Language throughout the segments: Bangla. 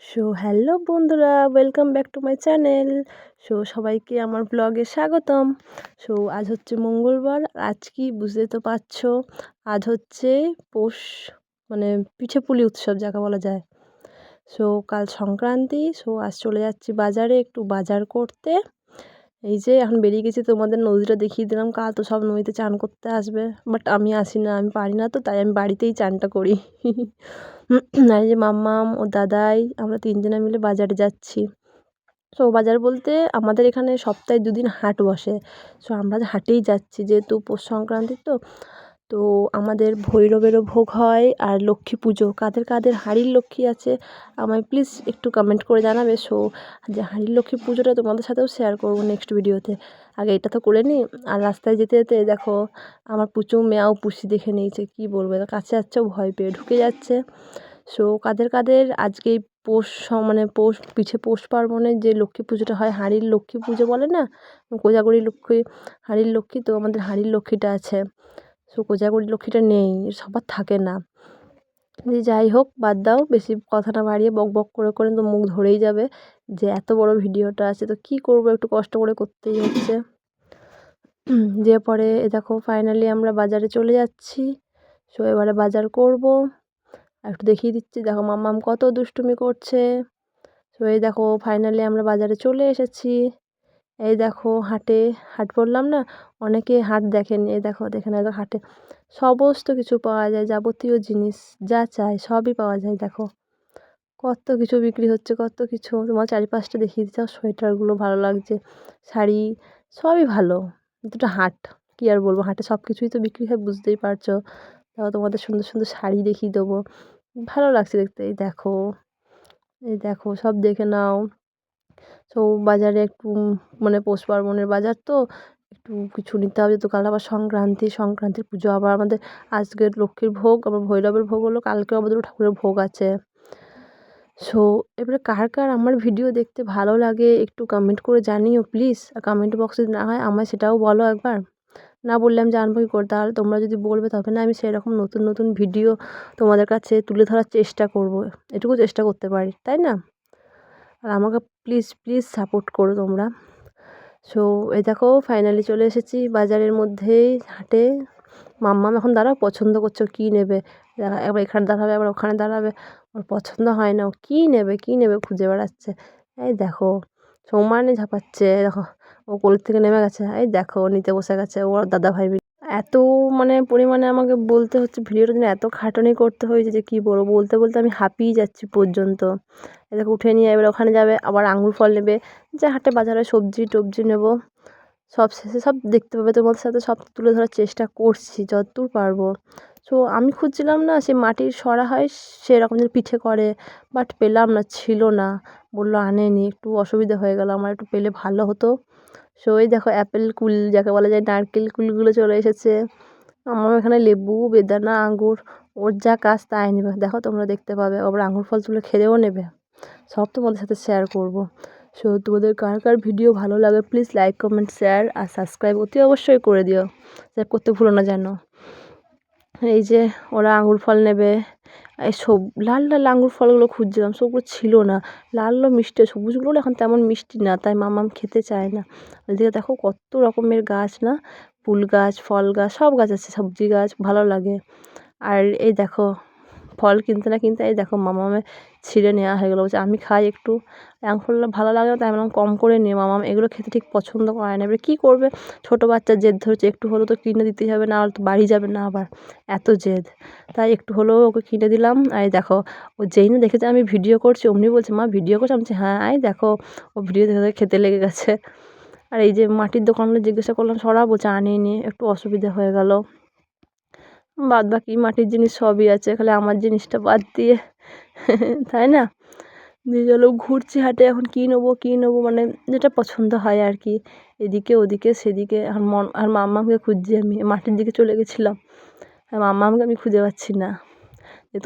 সো হ্যালো বন্ধুরা welcome back to my channel so সবাইকে আমার ব্লগে স্বাগতম। সো আজ হচ্ছে মঙ্গলবার, আজ কি বুঝতে তো পারছ? আজ হচ্ছে পৌষ মানে পিঠে পুলি উৎসব যাকে বলা যায়। সো কাল সংক্রান্তি সো আজ চলে যাচ্ছি বাজারে একটু বাজার করতে। এই যে এখন বেরিয়ে গেছি, তোমাদের নদীটা দেখিয়ে দিলাম। কাল তো সব নদীতে চান করতে আসবে বাট আমি আসি না, আমি পারি না তো, তাই আমি বাড়িতেই চানটা করি। এই যে মাম্মাম ও দাদাই, আমরা তিনজনে মিলে বাজারে যাচ্ছি। সো বাজার বলতে আমাদের এখানে সপ্তাহে দুদিন হাট বসে। সো আমরা হাটেই যাচ্ছি, যেহেতু পৌষ সংক্রান্তি তো তো আমাদের ভৈরবেরও ভোগ হয় আর লক্ষ্মী পুজো। কাদের কাদের হাড়ির লক্ষ্মী আছে আমায় প্লিজ একটু কমেন্ট করে জানাবে। সো যে হাড়ির লক্ষ্মী পুজোটা তোমাদের সাথেও শেয়ার করব নেক্সট ভিডিওতে আগে এটা তো করে নিই আর রাস্তায় যেতে যেতে দেখো আমার পুচু মেয়াও পুষি দেখে নিয়েছে, কি বলব? কাছে যাচ্ছেও ভয় পেয়ে ঢুকে যাচ্ছে। সো কাদের কাদের আজকে পৌষ মানে পৌষ, পিঠে পৌষ পার্বণে যে লক্ষ্মী পুজোটা হয়, হাঁড়ির লক্ষ্মী পুজো বলে না? কোজাগরি লক্ষ্মী, হাঁড়ির লক্ষ্মী, তো আমাদের হাঁড়ির লক্ষ্মীটা আছে। সো কোজাগরি লক্ষ্মীটা নেই সবার থাকে না। যে যাই হোক, বাদ দাও, বেশি কথা না বাড়িয়ে বক বক করে করে তো মুখ ধরেই যাবে যে এত বড় ভিডিওটা আছে, তো কি করব, একটু কষ্ট করে করতেই হচ্ছে। যে পরে দেখো ফাইনালি আমরা বাজারে চলে যাচ্ছি, সো এবারে বাজার করব। একটু দেখিয়ে দিচ্ছি, দেখো, মাম্মাম কত দুষ্টুমি করছে। তো এই দেখো ফাইনালি আমরা বাজারে চলে এসেছি। এই দেখো হাটে, হাট বললাম না? অনেকে হাট দেখেন, এই দেখো দেখে না হাটে। সমস্ত কিছু পাওয়া যায়, যাবতীয় জিনিস যা চাই সবই পাওয়া যায়, দেখো। কত কিছু বিক্রি হচ্ছে, কত কিছু। তোমার চারিপাশটা দেখিয়ে দিচ্ছ সোয়েটারগুলো ভালো লাগছে, শাড়ি সবই ভালো। দুটো হাট, কী আর বলব? হাটে সব কিছুই তো বিক্রি হয়, বুঝতেই পারছ। তারপর তোমাদের সুন্দর সুন্দর শাড়ি দেখিয়ে দেবো। ভালো লাগছে দেখতে, এই দেখো। এই দেখো, সব দেখে নাও। তো বাজারে একটু মানে পৌষ পার্বণের বাজার তো, একটু কিছু নিতে হবে তো কাল আবার সংক্রান্তি, সংক্রান্তির পুজো, আবার আমাদের আজকের লক্ষ্মীর ভোগ, আবার ভৈরবের ভোগ হলো, কালকেও আমাদের ঠাকুরের ভোগ আছে। সো এবারে কার কার আমার ভিডিও দেখতে ভালো লাগে একটু কমেন্ট করে জানিও প্লিজ আর কমেন্ট বক্সে না হয় আমায় সেটাও বলো একবার। না বললে আমি জানব কী করে? তাহলে তোমরা যদি বলবে তবে না, আমি সেরকম নতুন নতুন ভিডিও তোমাদের কাছে তুলে ধরার চেষ্টা করব। এটুকু চেষ্টা করতে পারি, তাই না? আর আমাকে প্লিজ প্লিজ সাপোর্ট করো তোমরা। সো এই দেখো ফাইনালি চলে এসেছি বাজারের মধ্যেই, হাটে। মাম্মাম এখন দাঁড়াও, পছন্দ করছ কী নেবে? একবার এখানে দাঁড়াবে, একবার ওখানে দাঁড়াবে। ওর পছন্দ হয় না, ও কী নেবে কী নেবে খুঁজে বেড়াচ্ছে। এই দেখো সমানে ঝাঁপাচ্ছে, দেখো, ও কোলের থেকে নেমে গেছে। এই দেখো নিতে বসে গেছে, ওর দাদা ভাই এত মানে পরিমাণে আমাকে বলতে হচ্ছে, ভিডিওটা যেন এত খাটনি করতে হয়েছে যে কী বলব? বলতে বলতে আমি হাঁপিয়ে যাচ্ছি পর্যন্ত। এদেরকে উঠে নিয়ে এবার ওখানে যাবে, আবার আঙুর ফল নেবে, যে হাটে বাজারে সবজি টবজি নেব, সব শেষে সব দেখতে পাবে। তোমাদের সাথে সব তুলে ধরার চেষ্টা করছি, যতদূর পারব। সো আমি খুঁজছিলাম না, সে মাটির সরা হয়, সেরকম যে পিঠে করে বাট পেলাম না, ছিল না। বলল আনেনি, একটু অসুবিধা হয়ে গেল, আমার একটু পেলে ভালো হতো। সো ওই দেখো অ্যাপেল কুল, যাকে বলা যায় নারকেল কুলগুলো চলে এসেছে। আমার এখানে লেবু, বেদানা আঙুর ওর যা কাজ তাই নেবে। দেখো, তোমরা দেখতে পাবে। আবার আঙুর ফল তুলে খেলেও নেবে। সব তোমাদের সাথে শেয়ার করব। সো, তোমাদের কার কার ভিডিও ভালো লাগে প্লিজ লাইক কমেন্ট শেয়ার আর সাবস্ক্রাইব অতি অবশ্যই করে দিও। করতে ভুলো না যেন। এই যে, ওরা আঙুর ফল নেবে। সব লাল লাল আঙুর ফলগুলো খুঁজছিলাম, সবগুলো ছিল না। লাল লাল মিষ্টি সবুজগুলো এখন তেমন মিষ্টি না, তাই মামাম খেতে চায় না। ওইদিকে দেখো কত রকমের গাছ না? ফুল গাছ, ফল গাছ, সব গাছ আছে, সবজি গাছ, ভালো লাগে। আর এই দেখো, ফল কিনতে না কিনতে, এই দেখো মামামে ছিঁড়ে নেওয়া হয়ে গেলো। বলছে, আমি খাই একটু। ফলগুলো ভালো লাগে না, তাই বললাম, কম করে নিয়ে মামাম এগুলো খেতে ঠিক পছন্দ করে না। এবার কী করবে? ছোটো বাচ্চা জেদ ধরেছে, একটু হলেও তো কিনে দিতেই হবে না তো বাড়ি যাবে না আবার। এত জেদ। তাই একটু হলেও ওকে কিনে দিলাম। আর দেখো, ও যেই না দেখেছে আমি ভিডিও করছি, অমনি বলছে, মা, ভিডিও করছি? আমি হ্যাঁ আই দেখো, ও ভিডিও দেখে খেতে লেগে গেছে। আর এই যে মাটির দোকানগুলো জিজ্ঞাসা করলাম সরা বলছে আনিনি একটু অসুবিধা হয়ে গেল। বাদ বাকি মাটির জিনিস সবই আছে, খালি আমার জিনিসটা বাদ দিয়ে, তাই না? দিয়ে চলো ঘুরছি হাটে, এখন কী নেব কী নেব মানে যেটা পছন্দ হয় আর কি, এদিকে ওদিকে সেদিকে, আর মন, আর মাম্মাকে খুঁজছি আমি মাটির দিকে চলে গেছিলাম, আর মাম্মাকে আমি খুঁজে পাচ্ছি না।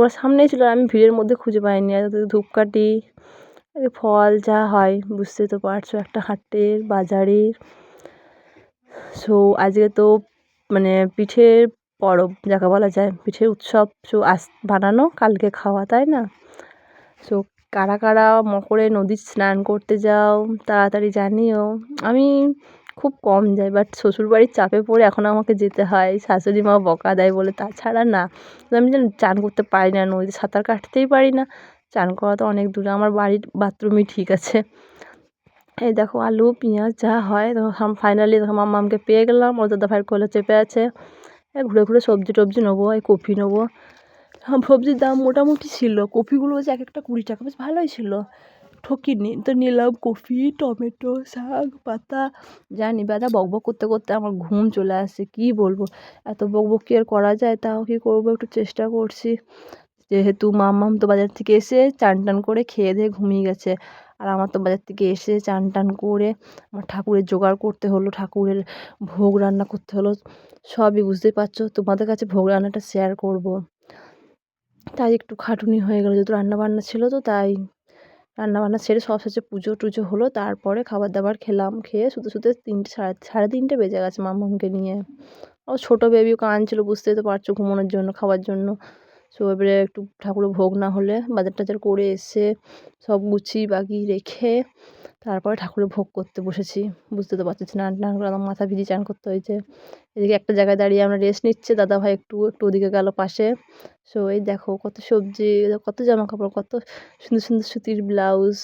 ওরা সামনেই ছিল আমি ভিড়ের মধ্যে খুঁজে পাইনি, আর ধূপকাঠি ফল যা হয়, বুঝতে তো পারছ, একটা হাটের, বাজারের। সো আজকে তো মানে পিঠের পরব, যাকে বলা যায়, পিঠের উৎসব, সো আস বানানো, কালকে খাওয়া, তাই না? সো কারা কারা মকরে নদীর স্নান করতে যাও, তাড়াতাড়ি জানিও। আমি খুব কম যাই বাট শ্বশুরবাড়ির চাপে পড়ে এখন আমাকে যেতে হয়, শাশুড়ি মা বকা দেয় বলে, তাছাড়া না। আমি যেন চান করতে পারি না, নদীতে সাঁতার কাটতেই পারি না। চান করা তো অনেক দূরে, আমার বাড়ির বাথরুমই ঠিক আছে। এই দেখো, আলু, পেঁয়াজ, যা হয় তখন ফাইনালি দেখো মাম্মামকে পেয়ে গেলাম, ওর দাদা ভাইয়ের কোলে চেপে আছে। ঘুরে ঘুরে সবজি টবজি নেব, এই কপি নেব। সবজির দাম মোটামুটি ছিল, কপিগুলো যে এক একটা কুড়ি টাকা, বেশ ভালোই ছিল। ঠকিনি তো নিলাম কপি, টমেটো, শাক, পাতা, জানি নিবে দাদা বক বক করতে করতে আমার ঘুম চলে আসছে, কী বলব? এত বক বক কি আর করা যায়, তাও কী করব? একটু চেষ্টা করছি। যেহেতু মাম্মাম তো বাজার থেকে এসে চান টান করে খেয়ে দিয়ে ঘুমিয়ে গেছে। আর আমার তো বাজার থেকে এসে চান টান করে আমার ঠাকুরের জোগাড় করতে হলো, ঠাকুরের ভোগ রান্না করতে হলো, সবই বুঝতেই পারছ। তোমাদের কাছে ভোগ রান্নাটা শেয়ার করব। তাই একটু খাটুনি হয়ে গেলো, যেহেতু রান্নাবান্না ছিল তো তাই রান্নাবান্না সেরে সব শেষে পুজো টুজো হলো, তারপরে খাবার দাবার খেলাম, খেয়ে শুতে শুতে তিনটে, সাড়ে সাড়ে তিনটে বেজে গেছে মাম্মামকে নিয়ে। ও ছোটো বেবিও কাঁদছিল, বুঝতেই তো পারছ ঘুমানোর জন্য, খাওয়ার জন্য। সো এবারে একটু ঠাকুরের ভোগ না হলে বাজার টাজার করে এসে সব গুছিয়ে বাগিয়ে রেখে তারপরে ঠাকুরের ভোগ করতে বসেছি। বুঝতে তো পারছি স্নান টান করে আমার মাথা ভিজিয়ে চান করতে হয়েছে। এদিকে একটা জায়গায় দাঁড়িয়ে আমরা রেস্ট নিচ্ছে, দাদা ভাই একটু একটু ওদিকে গেল পাশে। সো এই দেখো কত সবজি, কত জামা কাপড় কত সুন্দর সুন্দর সুতির ব্লাউজ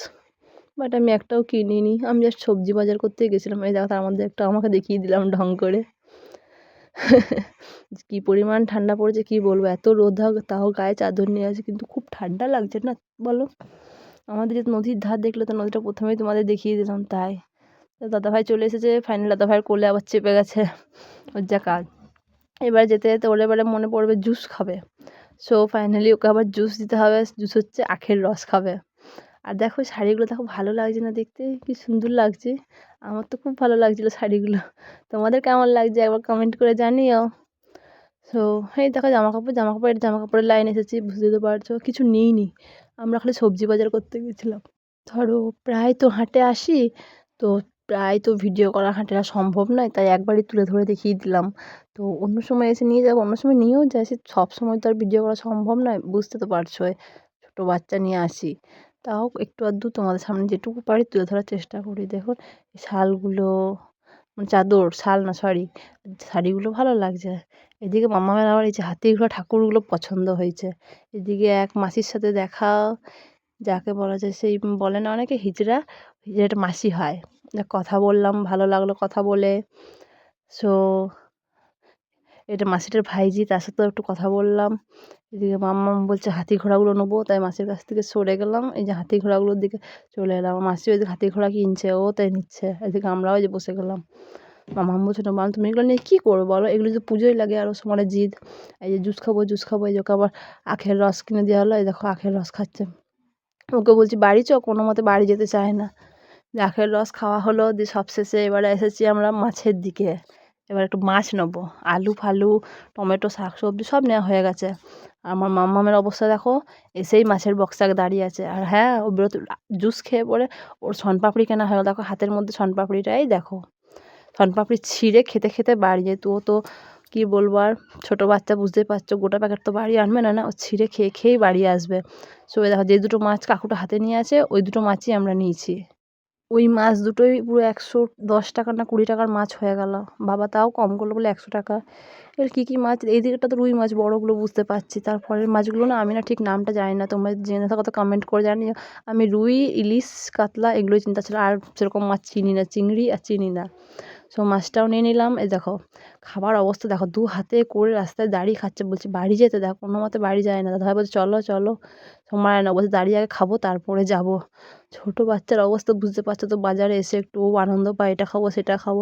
বাট আমি একটাও কিনিনি, আমি জাস্ট সবজি বাজার করতেই গেছিলাম। এই দেখো তার মধ্যে একটা আমাকে দেখিয়ে দিলাম ঢং করে। কী পরিমাণ ঠান্ডা পড়েছে কী বলব? এত রোদ হোক, তাও গায়ে চাদর নিয়ে আছে, কিন্তু খুব ঠান্ডা লাগছে না, বলো? আমাদের যে নদীর ধার দেখলে তো নদীটা প্রথমেই তোমাদের দেখিয়ে দিলাম তাই। দাদাভাই চলে এসেছে ফাইনাল দাদা দাদাভাইয়ের কোলে আবার চেপে গেছে, ওর যা কাজ। এবার যেতে যেতে ওর এবারে মনে পড়বে জুস খাবে। সো ফাইনালি ওকে আবার জুস দিতে হবে জুস হচ্ছে আখের রস খাবে। আর দেখো শাড়িগুলো দেখো ভালো লাগছে না দেখতে, কি সুন্দর লাগছে। আমার তো খুব ভালো লাগছিল শাড়িগুলো। তোমাদের কেমন লাগছে একবার কমেন্ট করে জানিও। সো এই দেখো জামা কাপড় জামা কাপড় জামা কাপড়ের লাইন এসেছি বুঝতে তো পারছ, কিছু নিইনি। আমরা খালি সবজি বাজার করতে গেছিলাম। ধরো, প্রায় তো হাটে আসি, তো প্রায় তো ভিডিও করা হাঁটা সম্ভব নয়, তাই একবারই তুলে ধরে দেখিয়ে দিলাম। তো অন্য সময় এসে নিয়ে যাব, অন্য সময় নিয়েও যাই সব সময় তো আর ভিডিও করা সম্ভব নয়, বুঝতে তো পারছোই, ছোটো বাচ্চা নিয়ে আসি। তাও একটু আধটু তোমাদের সামনে যেটুকু পারি তুলে ধরার চেষ্টা করি। দেখুন, এই শালগুলো মানে চাদর, শাল না সরি শাড়িগুলো ভালো লাগছে। এদিকে মামামের আবার এই যে হাতি ঘোড়া ঠাকুরগুলো পছন্দ হয়েছে। এদিকে এক মাসির সাথে দেখা, যাকে বলা যায় সেই বলে না অনেকে, হিজড়া, হিজড়াটা মাসি হয়। কথা বললাম, ভালো লাগল কথা বলে। সো এটা মাসিটার ভাইজি, তার সাথেও একটু কথা বললাম। এদিকে মাম্মা বলছে হাতি ঘোড়াগুলো নেব। তাই মাসির কাছ থেকে সরে গেলাম। এই যে হাতি ঘোড়াগুলোর দিকে চলে এলাম। মাসি ওই হাতি ঘোড়া কিনছে, ও তাই নিচ্ছে। এদিকে আমরাও যে বসে গেলাম। মামা বলছে না মাম তুমি এগুলো নিয়ে কী করব বলো? এগুলো যে পুজোয় লাগে আরও সময় জিদ। এই যে জুস খাব জুস খাব, এই যে আবার আখের রস কিনে দেওয়া হলো। এই দেখো, আখের রস খাচ্ছে। ওকে বলছি, বাড়ি চ, কোনো মতে বাড়ি যেতে চায় না। আখের রস খাওয়া হলো, দিয়ে সবশেষে এবারে এসেছি আমরা মাছের দিকে। এবার একটু মাছ নেব। আলু ফালু, টমেটো শাক সবজি সব নেওয়া হয়ে গেছে। আমার মাম্মামের অবস্থা দেখো, এসেই মাছের বক্সটাকে দাঁড়িয়ে আছে। আর হ্যাঁ ও বেরোতে জুস খেয়ে পরে ওর শনপাপড়ি কেনা হয়ে দেখো, হাতের মধ্যে শনপাপড়িটাই দেখো। শনপাপড়ি ছিঁড়ে খেতে খেতে বাড়ি যেত ও তো, কী বলব আর, ছোটো বাচ্চা বুঝতেই পারছ, গোটা প্যাকেট তো বাড়ি আনবে না না? ও ছিঁড়ে খেয়ে খেয়েই বাড়ি আসবে। সো দেখো, যে দুটো মাছ কাকুটা হাতে নিয়ে আছে, ওই দুটো মাছই আমরা নিয়েছি। ওই মাছ দুটোই পুরো একশো দশ টাকা না কুড়ি টাকার মাছ হয়ে গেল। বাবা তাও কম করল বলে একশো টাকা। এর কী কী মাছ? এই দিকটা তো রুই মাছ, বড়োগুলো বুঝতে পারছি। তারপরের মাছগুলো না আমি না ঠিক নামটা জানি না। তোমরা জেনে থাকো তো কমেন্ট করে জানিও। আমি রুই, ইলিশ, কাতলা এগুলোই চিন্তা ছিল। আর সেরকম মাছ চিনি না। চিংড়ি আর চিনি না। সো মাছটাও নিয়ে নিলাম। এই দেখো, খাবার অবস্থা দেখো, দু হাতে করে রাস্তায় দাঁড়িয়ে খাচ্ছে। বলছি, বাড়ি যেতে দেখো কোনো মতে বাড়ি যায় না। দাদা বলছে, চলো চলো। সময় না বলছে, দাঁড়িয়ে আগে খাব, তারপরে যাব। ছোটো বাচ্চার অবস্থা বুঝতে পারছ তো, বাজারে এসে একটু আনন্দ পায়, এটা খাব, সেটা খাব।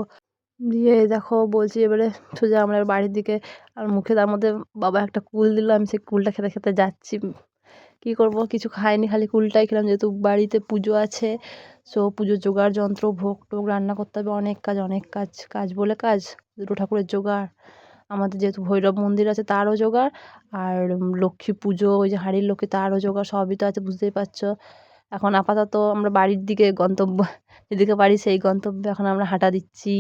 দিয়ে দেখো, বলছি এবারে সোজা আমরা বাড়ির দিকে, আর মুখে তার মধ্যে বাবা একটা কুল দিল, আমি সেই কুলটা খেতে খেতে যাচ্ছি। কী করব? কিছু খাইনি, খালি কুলটাই খেলাম। যেহেতু বাড়িতে পুজো আছে সো পুজোর জোগাড় যন্ত্র, ভোগ টোগ রান্না করতে হবে। অনেক কাজ অনেক কাজ কাজ বলে কাজ। দুটো ঠাকুরের জোগাড়। আমাদের যেহেতু ভৈরব মন্দির আছে, তারও জোগাড়। আর লক্ষ্মী পুজো, ওই যে হাঁড়ির লক্ষ্মী, তারও জোগাড়, সবই তো আছে, বুঝতেই পারছ। এখন আপাতত আমরা বাড়ির দিকে গন্তব্য, যেদিকে বাড়ি সেই গন্তব্যে এখন আমরা হাঁটা দিচ্ছি।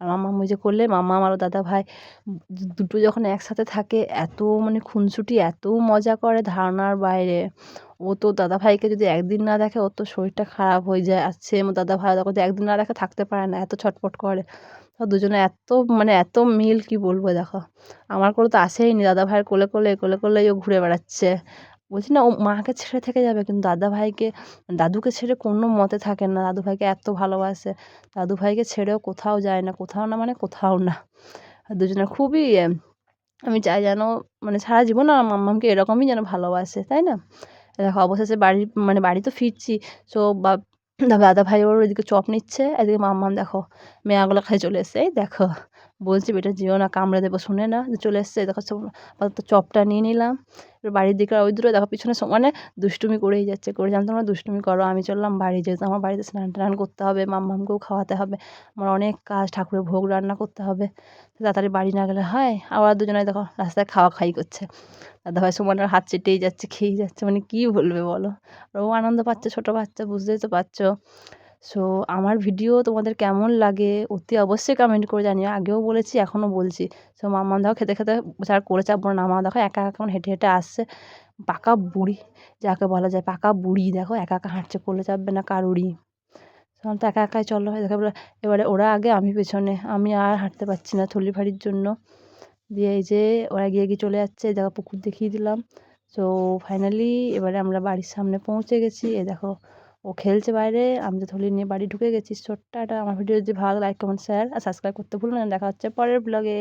আর মাম্মা যে করলে, মামা, আমার দাদা ভাই, দুটো যখন একসাথে থাকে, এত মানে খুনসুটি, এত মজা করে ধারণার বাইরে। ও তো দাদাভাইকে যদি একদিন না দেখে, ওর তো শরীরটা খারাপ হয়ে যায়। আর সে দাদা ভাই যদি একদিন না দেখে, থাকতে পারে না, এত ছটফট করে। তো দুজনে এত মানে এত মিল, কি বলব, দেখো। আমার কোলে তো আসেই নি দাদাভাইয়ের কোলে কোলে কোলে, কোলেই ও ঘুরে বেড়াচ্ছে। বলছি না, ও মাকে ছেড়ে থেকে যাবে কিন্তু দাদাভাইকে দাদুকে ছেড়ে কোনো মতে থাকে না। দাদুভাইকে এত ভালোবাসে। দাদুভাইকে ছেড়েও কোথাও যায় না, কোথাও না মানে কোথাও না। আর দুজনে খুবই আমি চাই যেন মানে সারা জীবন আমার মাম্মামকে এরকমই যেন ভালোবাসে, তাই না? দেখো অবশেষে বাড়ি মানে বাড়ি তো ফিরছি সো বা, দাদা ভাই ওর ওইদিকে চপ নিচ্ছে, এদিকে মাম্মাম দেখো, মেয়াগুলো খাই চলে এসছে, এই দেখো। বলছি, বেটা যেও না, কামড়ে দেবো। শুনে না চলে এসছে, দেখো তো চপটা নিয়ে নিলাম। এবার বাড়ির দিকে ওই দূরে দেখো পিছনে মানে দুষ্টুমি করেই যাচ্ছে, করে জানতো না দুষ্টুমি করো। আমি চললাম বাড়ি, যেহেতু আমার বাড়িতে স্নান টান করতে হবে, মাম্মামকেও খাওয়াতে হবে। আমার অনেক কাজ, ঠাকুরের ভোগ রান্না করতে হবে। তাড়াতাড়ি বাড়ি না গেলে হয়, আবার দুজনে দেখো রাস্তায় খাওয়া খাই করছে। দাদাভাই সুমনের হাত চেটেই যাচ্ছে, খেয়েই যাচ্ছে মানে কী বলবে বলো? ও আনন্দ পাচ্ছে, ছোটো বাচ্চা, বুঝতেই তো পারছ। সো আমার ভিডিও তোমাদের কেমন লাগে? অতি অবশ্যই কমেন্ট করে জানিও। আগেও বলেছি, এখনও বলছি। সো মাম্মা দেখো, খেতে খেতে যার করে চাপবো না। মা দেখো, একা কেমন হেঁটে হেঁটে আসছে। পাকা বুড়ি, যাকে বলা যায় পাকা বুড়ি, দেখো, একা একা হাঁটছে কোলে চাপবে না কারুরই। তখন তো একা একাই চলো। দেখো এবারে ওরা আগে, আমি পেছনে। আমি আর হাঁটতে পারছি না থলি ভারির জন্য। দিয়ে এই যে, ওরা গিয়ে গিয়ে চলে যাচ্ছে। দেখো, পুকুর দেখিয়ে দিলাম। তো ফাইনালি এবারে আমরা বাড়ির সামনে পৌঁছে গেছি। এ দেখো ও খেলছে বাইরে, আমি তো থলি নিয়ে বাড়ি ঢুকে গেছি। ছোট্ট একটা আমার ভিডিও যদি ভালো লাইক কমেন্ট শেয়ার আর সাবস্ক্রাইব করতে ভুলবেন না। দেখা হচ্ছে পরের ব্লগে